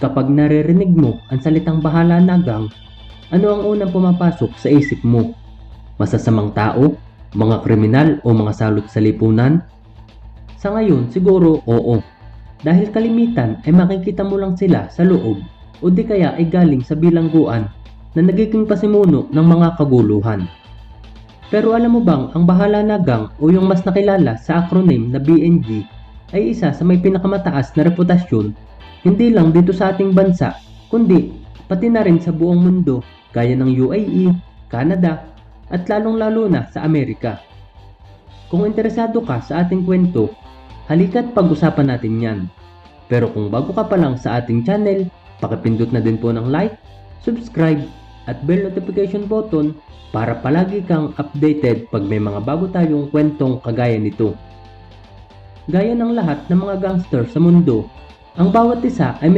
kapag naririnig mo ang salitang bahala na gang, ano ang unang pumapasok sa isip mo? Masasamang tao? Mga kriminal o mga salot sa lipunan? Sa ngayon, siguro oo. Dahil kalimitan ay makikita mo lang sila sa loob o di kaya ay galing sa bilangguan na nagiging pasimuno ng mga kaguluhan. Pero alam mo bang ang bahala na gang o yung mas nakilala sa acronym na BNG ay isa sa may pinakamataas na reputasyon hindi lang dito sa ating bansa kundi pati na rin sa buong mundo gaya ng UAE, Canada at lalong-lalo na sa Amerika. Kung interesado ka sa ating kwento, halika't pag-usapan natin yan. Pero kung bago ka pa lang sa ating channel, pakipindot na din po ng like, subscribe at bell notification button para palagi kang updated pag may mga bago tayong kwentong kagaya nito. Gaya ng lahat ng mga gangster sa mundo, ang bawat isa ay may